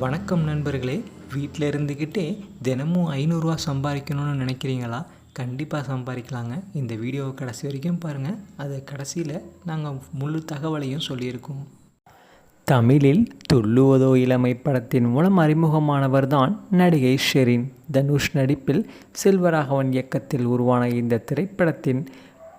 வணக்கம் நண்பர்களே. வீட்டில் இருந்துக்கிட்டே தினமும் ஐநூறுரூவா சம்பாதிக்கணும்னு நினைக்கிறீங்களா? கண்டிப்பாக சம்பாதிக்கலாங்க. இந்த வீடியோவை கடைசி வரைக்கும் பாருங்கள் அது கடைசியில் நாங்கள் முழு தகவலையும் சொல்லியிருக்கோம். தமிழில் துள்ளுவதோ இளமை படத்தின் மூலம் அறிமுகமானவர் தான் நடிகை ஷெரின். தனுஷ் நடிப்பில் செல்வராகவன் இயக்கத்தில் உருவான இந்த திரைப்படத்தின்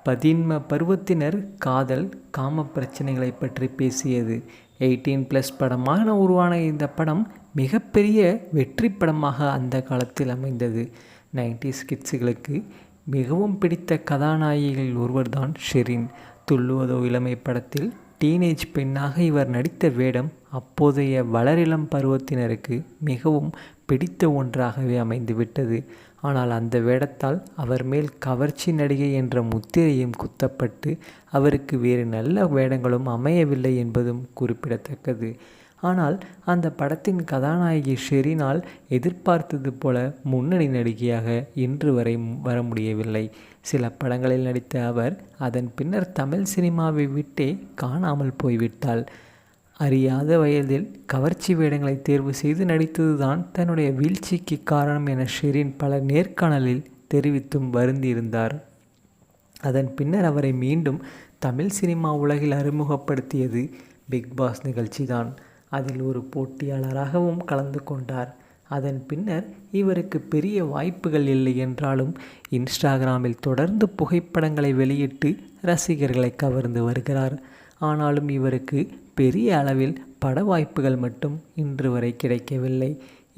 பதின்ம பருவத்தினர் காதல் காம பிரச்சனைகளை பற்றி பேசியது. எயிட்டீன் ப்ளஸ் படமாக உருவான இந்த படம் மிகப்பெரிய வெற்றி படமாக அந்த காலத்தில் அமைந்தது. நைன்டிஸ் கிட்ஸுகளுக்கு மிகவும் பிடித்த கதாநாயகிகளில் ஒருவர்தான் ஷெரின். துள்ளுவதோ இளமை படத்தில் டீனேஜ் பெண்ணாக இவர் நடித்த வேடம் அப்போதைய வளரிளம் பருவத்தினருக்கு மிகவும் பிடித்த ஒன்றாகவே அமைந்துவிட்டது. ஆனால் அந்த வேடத்தால் அவர் மேல் கவர்ச்சி நடிகை என்ற முத்திரையும் குத்தப்பட்டு அவருக்கு வேறு நல்ல வேடங்களும் அமையவில்லை என்பதும் குறிப்பிடத்தக்கது. ஆனால் அந்த படத்தின் கதாநாயகி ஷெரினால் எதிர்பார்த்தது போல முன்னணி நடிகையாக இன்று வரை வர முடியவில்லை. சில படங்களில் நடித்த அவர் அதன் பின்னர் தமிழ் சினிமாவை விட்டே காணாமல் போய்விட்டாள் அறியாத வயதில் கவர்ச்சி வேடங்களை தேர்வு செய்து நடித்ததுதான் தன்னுடைய வீழ்ச்சிக்கு காரணம் என ஷெரின் பல நேர்காணலில் தெரிவித்தும் வருந்தியிருந்தார். அதன் பின்னர் அவரை மீண்டும் தமிழ் சினிமா உலகில் அறிமுகப்படுத்தியது பிக் பாஸ் நிகழ்ச்சி தான் அதில் ஒரு போட்டியாளராகவும் கலந்து கொண்டார். அதன் பின்னர் இவருக்கு பெரிய வாய்ப்புகள் இல்லை என்றாலும் இன்ஸ்டாகிராமில் தொடர்ந்து புகைப்படங்களை வெளியிட்டு ரசிகர்களை கவர்ந்து வருகிறார். ஆனாலும் இவருக்கு பெரிய அளவில் பட வாய்ப்புகள் மட்டும் இன்று வரை கிடைக்கவில்லை.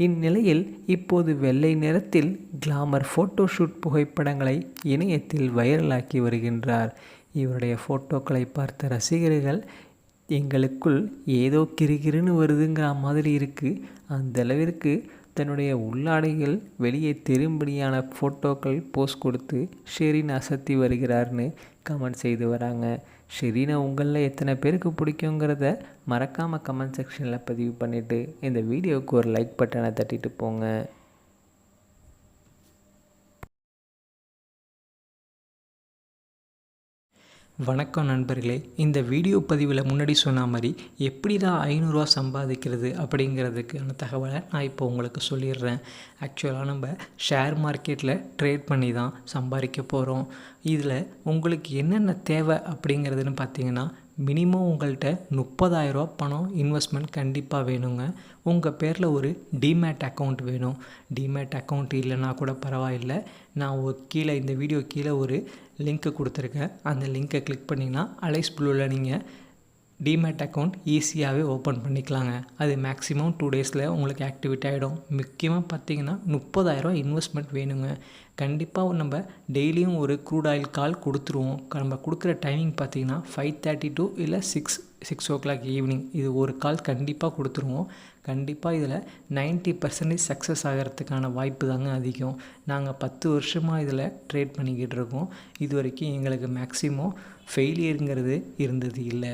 இந்நிலையில் இப்போது வெள்ளை நிறத்தில் கிளாமர் ஃபோட்டோஷூட் புகைப்படங்களை இணையத்தில் வைரலாக்கி வருகின்றார். இவருடைய ஃபோட்டோக்களை பார்த்த ரசிகர்கள் எங்களுக்குள் ஏதோ கிருகிருன்னு வருதுங்கிற மாதிரி இருக்குது அந்த அளவிற்கு தன்னுடைய உள்ளாடைகள் வெளியே தெரியும்படியான ஃபோட்டோக்கள் போஸ்ட் கொடுத்து ஷெரின் அசத்தி வருகிறார்னு கமெண்ட் செய்து வராங்க. ஷெரீனை உங்களில் எத்தனை பேருக்கு பிடிக்குங்கிறத மறக்காமல் கமெண்ட் செக்ஷனில் பதிவு பண்ணிவிட்டு இந்த வீடியோவுக்கு ஒரு லைக் பட்டனை தட்டிட்டு போங்க. வணக்கம் நண்பர்களே. இந்த வீடியோ பதிவில் முன்னாடி சொன்ன மாதிரி எப்படி தான் ஐநூறுரூவா சம்பாதிக்கிறது அப்படிங்கிறதுக்கான தகவலை நான் இப்போ உங்களுக்கு சொல்லிடுறேன். ஆக்சுவலாக நம்ம ஷேர் மார்க்கெட்டில் ட்ரேட் பண்ணி தான் சம்பாதிக்க போகிறோம் இதில் உங்களுக்கு என்னென்ன தேவை அப்படிங்கிறதுன்னு பார்த்தீங்கன்னா மினிமம் உங்கள்கிட்ட முப்பதாயிரரூவா பணம் இன்வெஸ்ட்மெண்ட் கண்டிப்பாக வேணுங்க. உங்கள் பேரில் ஒரு டிமேட் அக்கௌண்ட் வேணும். டிமேட் அக்கௌண்ட் இல்லைன்னா கூட பரவாயில்லை. நான் கீழே இந்த வீடியோ கீழே ஒரு லிங்க்கு கொடுத்துருக்கேன். அந்த லிங்க்கை கிளிக் பண்ணிங்கன்னா அலைஸ் ப்ளூவில் நீங்கள் டிமேட் அக்கௌண்ட் ஈஸியாகவே ஓப்பன் பண்ணிக்கலாங்க. அது மேக்ஸிமம் டூ டேஸில் உங்களுக்கு ஆக்டிவேட் ஆகிடும் முக்கியமாக பார்த்தீங்கன்னா முப்பதாயிரரூவா இன்வெஸ்ட்மெண்ட் வேணுங்க. கண்டிப்பாக நம்ம டெய்லியும் ஒரு க்ரூட் ஆயில் கால் கொடுத்துருவோம். நம்ம கொடுக்குற டைமிங் பார்த்தீங்கன்னா ஃபைவ் தேர்ட்டி டூ இல்லை six six o'clock evening இது ஒரு கால் கண்டிப்பாக கொடுத்துருவோம். கண்டிப்பாக இதில் நைன்ட்டி பர்சன்டேஜ் சக்ஸஸ் ஆகிறதுக்கான வாய்ப்பு தாங்க அதிகம். நாங்கள் பத்து வருஷமாக இதில் ட்ரேட் பண்ணிக்கிட்டு இருக்கோம். இது வரைக்கும் எங்களுக்கு மேக்ஸிமம் ஃபெயிலியருங்கிறது இருந்தது இல்லை.